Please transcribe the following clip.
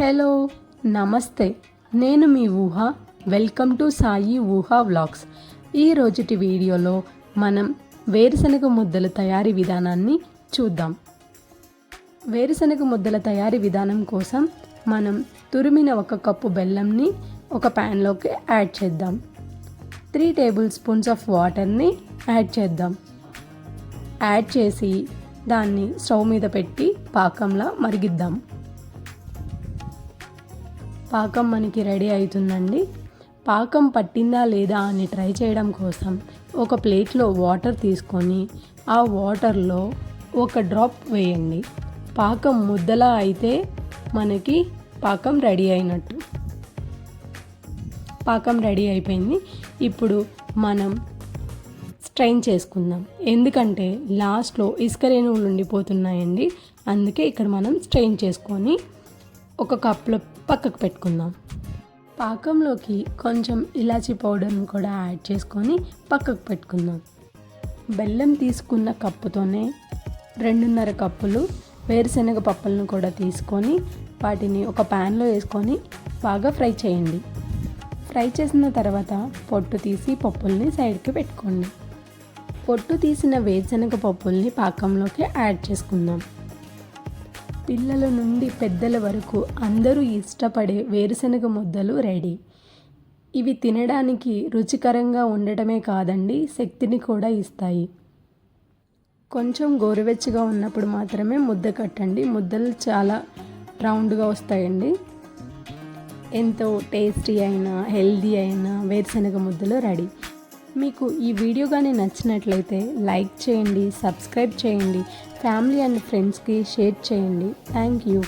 Hello నమస్తే. నేను మీ ఊహ. వెల్కమ్ టు సాయి ఊహ వ్లాగ్స్. ఈ రోజుటి వీడియోలో మనం వేరుశనగ ముద్దల తయారీ విధానాన్ని చూద్దాం. వేరుశనగ ముద్దల తయారీ విధానం కోసం మనం తురిమిన ఒక కప్పు బెల్లంని ఒక ప్యాన్లోకి యాడ్ చేద్దాం. త్రీ టేబుల్ స్పూన్స్ ఆఫ్ వాటర్ని యాడ్ చేద్దాం. యాడ్ చేసి దాన్ని స్టవ్ మీద పెట్టి పాకంలా మరిగిద్దాం. పాకం మనకి రెడీ అవుతుందండి. పాకం పట్టిందా లేదా అని ట్రై చేయడం కోసం ఒక ప్లేట్లో వాటర్ తీసుకొని ఆ వాటర్లో ఒక డ్రాప్ వేయండి. పాకం ముద్దలా అయితే మనకి పాకం రెడీ అయినట్టు. పాకం రెడీ అయిపోయింది. ఇప్పుడు మనం స్ట్రైన్ చేసుకుందాం. ఎందుకంటే లాస్ట్లో ఇసుక రేణువులు ఉండిపోతున్నాయండి. అందుకే ఇక్కడ మనం స్ట్రెయిన్ చేసుకొని ఒక కప్లో పక్కకు పెట్టుకుందాం. పాకంలోకి కొంచెం ఇలాచీ పౌడర్ని కూడా యాడ్ చేసుకొని పక్కకు పెట్టుకుందాం. బెల్లం తీసుకున్న కప్పుతోనే రెండున్నర కప్పులు వేరుశనగ పప్పులను కూడా తీసుకొని వాటిని ఒక ప్యాన్లో వేసుకొని బాగా ఫ్రై చేయండి. ఫ్రై చేసిన తర్వాత పొట్టు తీసి పప్పుల్ని సైడ్కి పెట్టుకోండి. పొట్టు తీసిన వేరుశనగ పప్పుల్ని పాకంలోకి యాడ్ చేసుకుందాం. పిల్లల నుండి పెద్దల వరకు అందరూ ఇష్టపడే వేరుశనగ ముద్దలు రెడీ. ఇవి తినడానికి రుచికరంగా ఉండటమే కాదండి శక్తిని కూడా ఇస్తాయి. కొంచెం గోరువెచ్చగా ఉన్నప్పుడు మాత్రమే ముద్ద కట్టండి. ముద్దలు చాలా రౌండ్గా వస్తాయండి. ఎంతో టేస్టీ అయినా హెల్దీ అయినా వేరుశనగ ముద్దలు రెడీ. మీకు ఈ వీడియో కానీ నచ్చినట్లయితే లైక్ చేయండి సబ్స్క్రైబ్ చేయండి ఫ్యామిలీ అండ్ ఫ్రెండ్స్కి షేర్ చేయండి. Thank you.